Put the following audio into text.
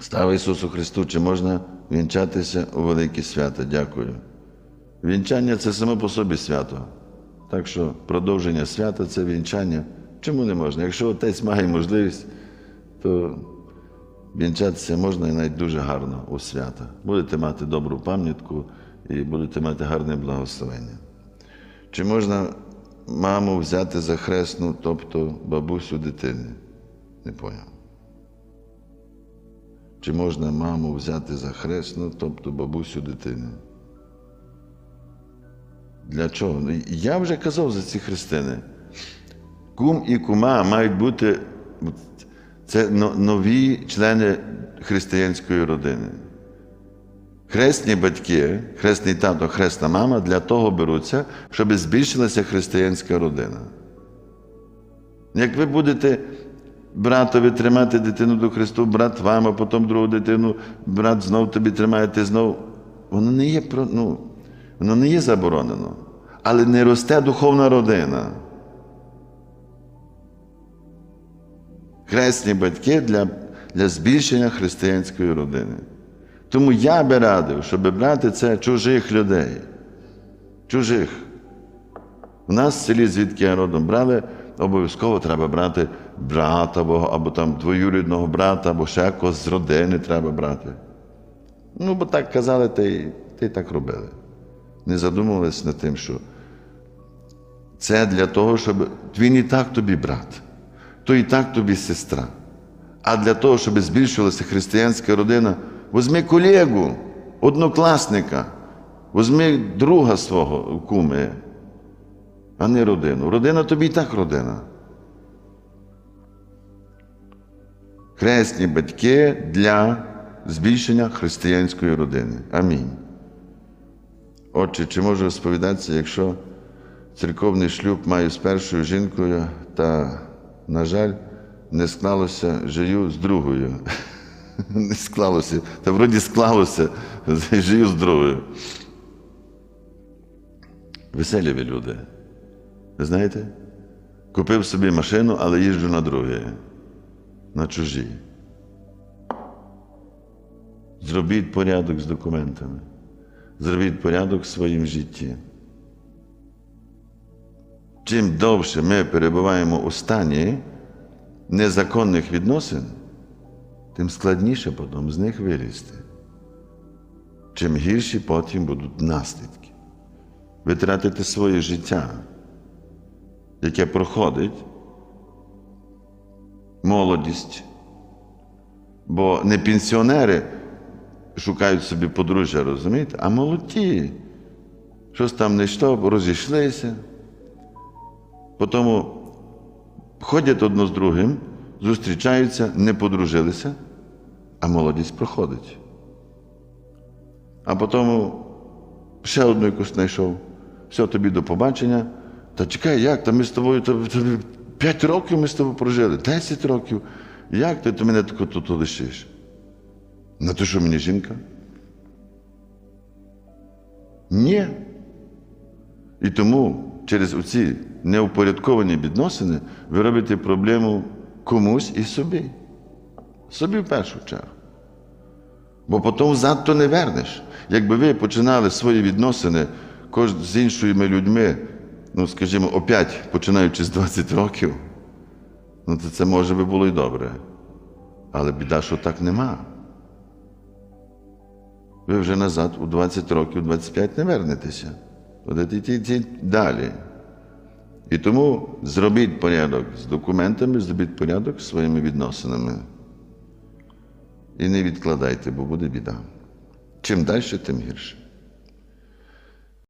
Слава Ісусу Христу, чи можна вінчатися у великі свята? Дякую. Вінчання це само по собі свято. Так що продовження свята це вінчання. Чому не можна? Якщо отець має можливість, то вінчатися можна і навіть дуже гарно у свята. Будете мати добру пам'ятку і будете мати гарне благословення. Чи можна маму взяти за хресну, тобто бабусю дитини? Не поняв. Чи можна маму взяти за хресну, тобто бабусю дитини? Для чого? Ну, Я вже казав за ці хрестини. Кум і кума мають бути це нові члени християнської родини. Хресні батьки, хресний тато, хресна мама для того беруться, щоб збільшилася християнська родина. Як ви будете братові тримати дитину до Христу, брат вам, а потім другу дитину, брат знов тобі тримає, ти знов. Воно не є ну, воно не є заборонено, але не росте духовна родина. Хресні батьки для, для збільшення християнської родини. Тому я би радив, щоб брати це чужих людей. Чужих. У нас в селі, звідки я родом брали, обов'язково треба брати брата або, або там двоюрідного брата, або ще когось з родини треба брати. Ну, бо так казали, та й, та й так робили. Не задумувалися над тим, що це для того, щоб він і так тобі брат, то і так тобі сестра. А для того, щоб збільшувалася християнська родина, возьми колегу, однокласника, возьми друга свого куми, а не родину. Родина тобі і так родина. Хресні батьки для збільшення християнської родини. Амінь. Отче, чи можу розповідатися, якщо церковний шлюб маю з першою жінкою, та, на жаль, не склалося жию з другою. Не склалося. Та вроді склалося, жию з другою. Веселі ви люди. Ви знаєте? Купив собі машину, але їжджу на друге, на чужі. Зробіть порядок з документами. Зробіть порядок в своїм житті. Чим довше ми перебуваємо у стані незаконних відносин, тим складніше потім з них вилізти. Чим гірші потім будуть наслідки. Ви тратите своє життя, яке проходить, молодість. Бо не пенсіонери шукають собі подружжя, розумієте, а молоді. Щось там не йшло, розійшлися. Потім ходять одно з другим, зустрічаються, не подружилися, а молодість проходить. А потім ще одну якусь знайшов. Все, тобі до побачення. Та чекай, як? Та ми з тобою то, то, 5 років ми з тобою прожили, 10 років. Як ти, ти мене тако тут лишиш? Ну то що мені жінка? Ні. І тому через оці неупорядковані відносини ви робите проблему комусь і собі. Собі в першу чергу. Бо потім взад то не вернеш. Якби ви починали свої відносини з іншими людьми, ну, скажімо, опять починаючи з 20 років, ну то це може би було і добре. Але біда, що так нема. Ви вже назад у 20 років, 25 не вернетеся. Будете йти далі. І тому зробіть порядок з документами, зробіть порядок з своїми відносинами. І не відкладайте, бо буде біда. Чим далі, тим гірше.